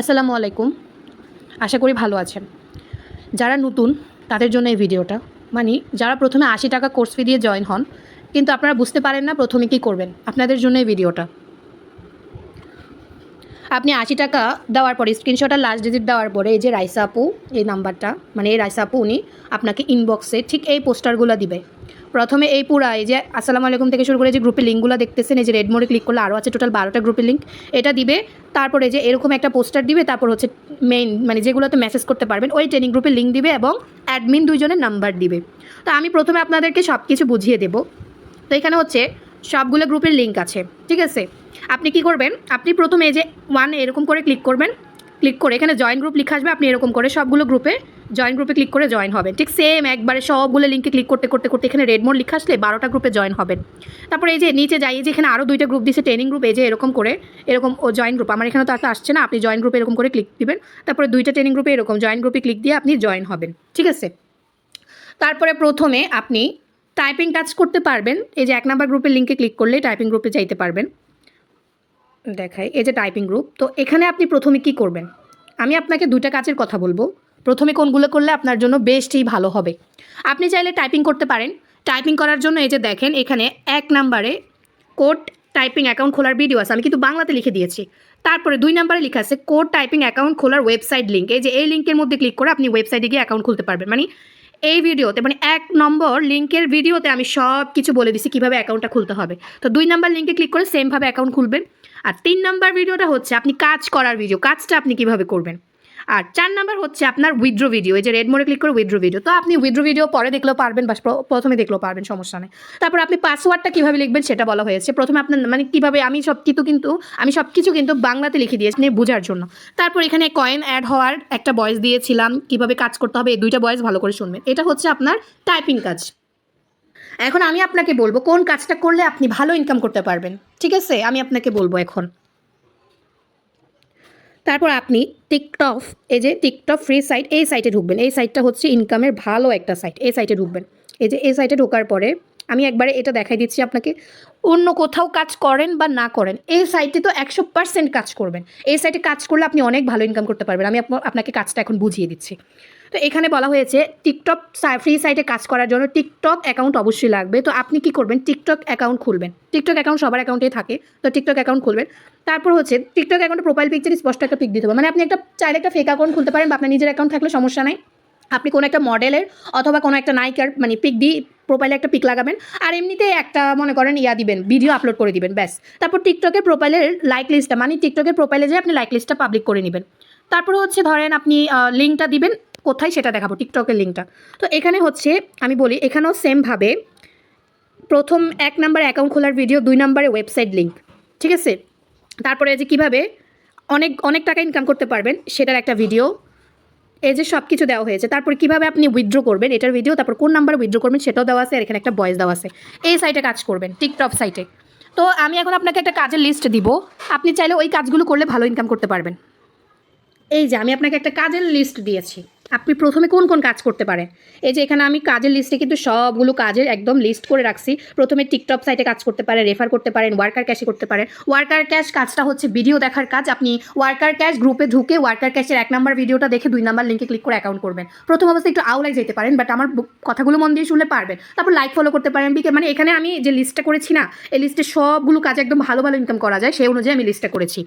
আসসালামু আলাইকুম। আশা করি ভালো আছেন। যারা নতুন, তাদের জন্য এই ভিডিওটা। মানে যারা প্রথমে আশি টাকা কোর্স ফি দিয়ে জয়েন হন, কিন্তু আপনারা বুঝতে পারেন না প্রথমে কী করবেন, আপনাদের জন্য এই ভিডিওটা। আপনি আশি টাকা দেওয়ার পরে স্ক্রিনশট আর লাস্ট ডিজিট দেওয়ার পরে, এই যে রাইসা আপু, এই নাম্বারটা মানে এই রাইসা আপু, উনি আপনাকে ইনবক্সে ঠিক এই পোস্টারগুলো দিবে। প্রথমে এই পুরা এই যে আসসালামু আলাইকুম থেকে শুরু করে যে গ্রুপের লিঙ্কগুলো দেখতেছেন, এই যে রেড মোড়ে ক্লিক করলে আরও আছে টোটাল বারোটা গ্রুপের লিঙ্ক এটা দিবে, তারপরে যে এরকম একটা পোস্টার দিবে, তারপর হচ্ছে মেইন মানে যেগুলোতে মেসেজ করতে পারবেন, ওই ট্রেনিং গ্রুপের লিঙ্ক দিবে এবং অ্যাডমিন দুইজনের নাম্বার দিবে। তো আমি প্রথমে আপনাদেরকে সব কিছু বুঝিয়ে দেবো। তো এখানে হচ্ছে সবগুলো গ্রুপের লিঙ্ক আছে, ঠিক আছে? আপনি কি করবেন, আপনি প্রথমে যে ওয়ান এরকম করে ক্লিক করবেন। ক্লিক করে এখানে জয়েন গ্রুপ লিখে আসবে, আপনি এরকম করে সবগুলো গ্রুপে জয়েন গ্রুপে ক্লিক করে জয়েন হবেন ঠিক সেম একবারে সবগুলো লিঙ্কে ক্লিক করতে করতে করতে এখানে রেড মোড লিখে আসলে বারোটা গ্রুপে জয়েন হবেন তারপরে এই যে নিচে যাই যে এখানে আরও দুইটা গ্রুপ দিচ্ছে ট্রেনিং গ্রুপ এই যে এরকম করে, এরকম ও জয়েন গ্রুপ আমার এখানে তো আসলে আসছে না, আপনি জয়েন গ্রুপে এরকম করে ক্লিক দিবেন। তারপরে দুইটা ট্রেনিং গ্রুপে এরকম জয়েন গ্রুপে ক্লিক দিয়ে আপনি জয়েন হবেন। ঠিক আছে? তারপরে প্রথমে আপনি টাইপিং কাজ করতে পারবেন। এই যে এক নাম্বার গ্রুপের লিঙ্কে ক্লিক করলে টাইপিং গ্রুপে যাইতে পারবেন। দেখাই, এই যে টাইপিং গ্রুপ তো এখানে আপনি প্রথমে কি করবেন? আমি আপনাকে দুটা কাজের কথা বলব। প্রথমে কোনগুলো করলে আপনার জন্য বেস্টই ভালো হবে। আপনি চাইলে টাইপিং করতে পারেন। টাইপিং করার জন্য এই যে দেখেন, এখানে এক নাম্বারে কোড টাইপিং অ্যাকাউন্ট খোলার ভিডিও আছে। আমি কিন্তু বাংলাতে লিখে দিয়েছি। তারপরে দুই নাম্বারে লেখা আছে কোড টাইপিং অ্যাকাউন্ট খোলার ওয়েবসাইট লিঙ্ক এই যে এই লিঙ্কের মধ্যে ক্লিক করে আপনি ওয়েবসাইটে গিয়ে অ্যাকাউন্ট খুলতে পারবেন। মানে এই ভিডিওতে মানে এক নম্বর লিঙ্কের ভিডিওতে আমি সব কিছু বলে দিছি কীভাবে অ্যাকাউন্টটা খুলতে হবে। তো দুই নাম্বার লিঙ্কে ক্লিক করে সেমভাবে অ্যাকাউন্ট খুলবেন। আর তিন নাম্বার ভিডিওটা হচ্ছে আপনি কাজ করার ভিডিও কাজটা আপনি কীভাবে করবেন? আর চার নাম্বার হচ্ছে আপনার উইথড্র ভিডিও এই যে রেড মোড়ে ক্লিক করে উইথড্র ভিডিও তো আপনি উইথড্র ভিডিও পরে দেখলেও পারবেন বা প্রথমে দেখলেও পারবেন, সমস্যা নেই। তারপর আপনি পাসওয়ার্ডটা কীভাবে লিখবেন সেটা বলা হয়েছে। প্রথমে আপনার মানে কীভাবে আমি সব কিছু কিন্তু, আমি সব কিছু কিন্তু বাংলাতে লিখে দিয়েছি মানে বোঝার জন্য। তারপর এখানে কয়েন অ্যাড হওয়ার একটা বয়স দিয়েছিলাম, কীভাবে কাজ করতে হবে, এই দুইটা বয়স ভালো করে শুনবেন। এটা হচ্ছে আপনার টাইপিং কাজ। এখন আমি আপনাকে বলব কোন কাজটা করলে আপনি ভালো ইনকাম করতে পারবেন। ঠিক আছে? আমি আপনাকে বলব এখন। তারপর আপনি টিকটক, এই যে টিকটক ফ্রি সাইট, এই সাইটে ঢুকবেন। এই সাইটটা হচ্ছে ইনকামের ভালো একটা সাইট। এই সাইটে ঢুকবেন। এই যে এই সাইটে ঢোকার পরে আমি একবারে এটা দেখাই দিচ্ছি আপনাকে। অন্য কোথাও কাজ করেন বা না করেন, এই সাইটে তো একশো পার্সেন্ট কাজ করবেন। এই সাইটে কাজ করলে আপনি অনেক ভালো ইনকাম করতে পারবেন। আমি আপ- আপনাকে কাজটা এখন বুঝিয়ে দিচ্ছি। তো এখানে বলা হয়েছে, টিকটক ফ্রি সাইটে কাজ করার জন্য টিকটক অ্যাকাউন্ট অবশ্যই লাগবে। তো আপনি কি করবেন? টিকটক অ্যাকাউন্ট খুলবেন। টিকটক অ্যাকাউন্ট সবার অ্যাকাউন্টেই থাকে, তো টিকটক অ্যাকাউন্ট খুলবেন। তারপর হচ্ছে, টিকটক অ্যাকাউন্টে প্রোফাইল পিকচার স্পষ্ট একটা পিক দিতে হবে। মানে আপনি একটা চাইলে একটা ফেক অ্যাকাউন্ট খুলতে পারেন বা আপনার নিজের অ্যাকাউন্ট থাকলে সমস্যা নাই। আপনি কোনো একটা মডেলের অথবা কোনো একটা নায়িকার মানে পিক দিয়ে প্রোফাইলে একটা পিক লাগাবেন। আর এমনিতে একটা, মনে করেন, ইয়া দিবেন ভিডিও আপলোড করে দিবেন, ব্যাস। তারপর টিকটকের প্রোফাইলের লাইক লিস্টটা মানে টিকটকের প্রোফাইলে যে আপনি লাইক লিস্টটা পাবলিক করে নেবেন। তারপরে হচ্ছে, ধরেন আপনি লিঙ্কটা দিবেন। কোথায় সেটা দেখাবো, টিকটকের লিঙ্কটা। তো এখানে হচ্ছে, আমি বলি, এখানেও সেমভাবে প্রথম এক নাম্বার অ্যাকাউন্ট খোলার ভিডিও দুই নাম্বারে ওয়েবসাইট লিঙ্ক ঠিক আছে? তারপরে যে কীভাবে অনেক অনেক টাকা ইনকাম করতে পারবেন, সেটার একটা ভিডিও এই যে সব কিছু দেওয়া হয়েছে। তারপর কীভাবে আপনি উইথড্র করবেন, এটার ভিডিও তারপর কোন নাম্বারে উইথড্র করবেন, সেটাও দেওয়া আছে, আর এখানে একটা ভয়েস দেওয়া আছে। এই সাইটে কাজ করবেন, টিকটক সাইটে তো আমি এখন আপনাকে একটা কাজের লিস্ট দিব, আপনি চাইলে ওই কাজগুলো করলে ভালো ইনকাম করতে পারবেন। এই যে, আমি আপনাকে একটা কাজের লিস্ট দিয়েছি। আপনি প্রথমে কোন কোন কাজ করতে পারেন? এই যে এখানে আমি কাজের লিস্টে কিন্তু সবগুলো কাজের একদম লিস্ট করে রাখছি। প্রথমে টিকটক সাইটে কাজ করতে পারেন রেফার করতে পারেন ওয়ার্কার ক্যাশে করতে পারেন। ওয়ার্কার ক্যাশ কাজটা হচ্ছে ভিডিও দেখার কাজ। আপনি ওয়ার্কার ক্যাশ গ্রুপে ঢুকে ওয়ার্কার ক্যাশের এক নাম্বার ভিডিওটা দেখে দুই নাম্বার লিঙ্কে ক্লিক করে অ্যাকাউন্ট করবেন। প্রথম অবস্থায় একটু আউলাই যেতে পারেন বাট আমার কথাগুলো মন দিয়ে শুনলে পারবেন। তারপর লাইক ফলো করতে পারেন, বিকে মানে এখানে আমি যে লিস্টটা করেছি না, এই লিস্টে সবগুলো কাজ একদম ভালো ভালো ইনকাম করা যায়, সেই অনুযায়ী আমি লিস্টটা করেছি।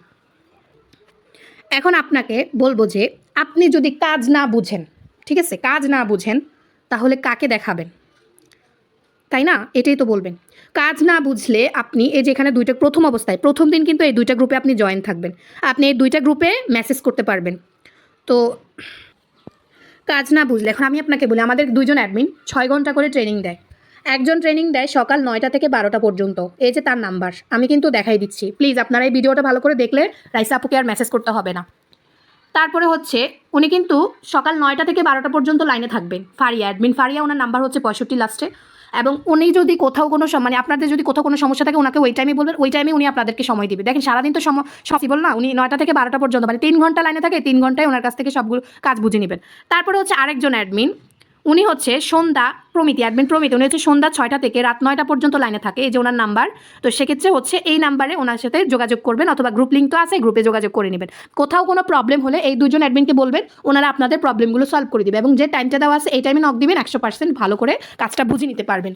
এখন আপনাকে বলব যে আপনি যদি কাজ না বুঝেন, ঠিক আছে? কাজ না বুঝেন, তাহলে কাকে দেখাবেন? তাই না? এটাই তো বলবেন। কাজ না বুঝলে আপনি এই যেখানে দুইটা প্রথম অবস্থায়, প্রথম দিন কিন্তু এই দুইটা গ্রুপে আপনি জয়েন থাকবেন। আপনি এই দুইটা গ্রুপে মেসেজ করতে পারবেন। তো কাজ না বুঝলে, এখন আমি আপনাকে বলি, আমাদের দুইজন অ্যাডমিন ছয় ঘণ্টা করে ট্রেনিং দেয়। একজন ট্রেনিং দেয় সকাল নয়টা থেকে বারোটা পর্যন্ত। এই যে তার নাম্বার আমি কিন্তু দেখাই দিচ্ছি। প্লিজ আপনারা এই ভিডিওটা ভালো করে দেখলে রাইসা আপুকে আর মেসেজ করতে হবে না। তারপরে হচ্ছে, উনি কিন্তু সকাল নয়টা থেকে বারোটা পর্যন্ত লাইনে থাকবেন, ফারিয়া অ্যাডমিন ফারিয়া, ওনার নাম্বার হচ্ছে পঁয়ষট্টি লাস্টে এবং উনি যদি কোথাও কোনো মানে আপনাদের যদি কোথাও কোনো সমস্যা থাকে, ওনাকে ওই টাইমে বলবেন, ওই টাইমে উনি আপনাদেরকে সময় দিবে। দেখেন, সারাদিন তো পসিবল না উনি নয়টা থেকে বারোটা পর্যন্ত মানে তিন ঘণ্টা লাইনে থাকে, তিন ঘন্টায় ওনার কাছ থেকে সবগুলো কাজ বুঝে নেবেন। তারপরে হচ্ছে আরেকজন অ্যাডমিন উনি হচ্ছে সন্ধ্যা প্রমিতি অ্যাডমিন প্রমিতি। উনি হচ্ছে সন্ধ্যা ছয়টা থেকে রাত নয়টা পর্যন্ত লাইনে থাকে, এই যে ওনার নাম্বার তো সেক্ষেত্রে হচ্ছে এই নাম্বারে ওনার সাথে যোগাযোগ করবেন অথবা গ্রুপ লিঙ্ক তো আছে গ্রুপে যোগাযোগ করে নেবেন। কোথাও কোনো প্রবলেম হলে এই দুজন অ্যাডমিনকে বলবেন, ওনারা আপনাদের প্রবলেমগুলো সলভ করে দেবে এবং যে টাইমটা দেওয়া আছে, এই টাইমে নক দিবেন, একশো পার্সেন্ট ভালো করে কাজটা বুঝে নিতে পারবেন।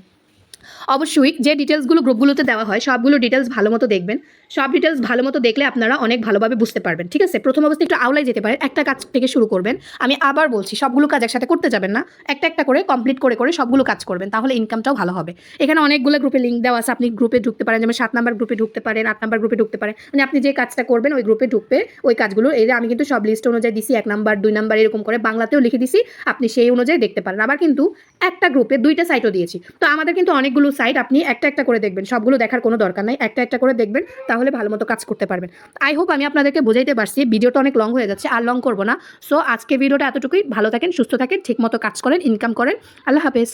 অবশ্যই যে ডিটেলসগুলো গ্রুপগুলোতে দেওয়া হয়, সবগুলো ডিটেলস ভালো মতো দেখবেন। সব ডিটেলস ভালো মতো দেখলে আপনারা অনেক ভালোভাবে বুঝতে পারবেন, ঠিক আছে? প্রথম অবস্থায় একটু আওলাই যেতে পারে, একটা কাজ থেকে শুরু করবেন। আমি আবার বলছি, সবগুলো কাজ একসাথে করতে যাবেন না, একটা একটা করে কমপ্লিট করে করে সবগুলো কাজ করবেন, তাহলে ইনকামটাও ভালো হবে। এখানে অনেকগুলো গ্রুপে লিঙ্ক দেওয়া আছে, আপনি গ্রুপে ঢুকতে পারেন, যেমন সাত নাম্বার গ্রুপে ঢুকতে পারেন, আট নাম্বার গ্রুপে ঢুকতে পারেন। মানে আপনি যে কাজটা করবেন, ওই গ্রুপে ঢুকবে ওই কাজগুলো, এই আমি কিন্তু সব লিস্ট অনুযায়ী দিছি, এক নাম্বার দুই নাম্বার এরকম করে বাংলাতেও লিখে দিছি, আপনি সেই অনুযায়ী দেখতে পারেন। আবার কিন্তু একটা গ্রুপে দুইটা সাইটও দিয়েছি। তো আমাদের কিন্তু অনেকগুলো সাইট আপনি একটা একটা করে দেখবেন। সবগুলো দেখার কোনো দরকার নাই। একটা একটা করে দেখবেন, তাহলে ভালো মতো কাজ করতে পারবেন। আই হোপ আমি আপনাদেরকে বোঝাইতে পারছি, ভিডিওটা অনেক লং হয়ে যাচ্ছে, আর লং করব না। সো আজকে ভিডিওটা এতটুকুই। ভালো থাকেন, সুস্থ থাকেন ঠিক মতো কাজ করেন ইনকাম করেন। আল্লাহ হাফেজ।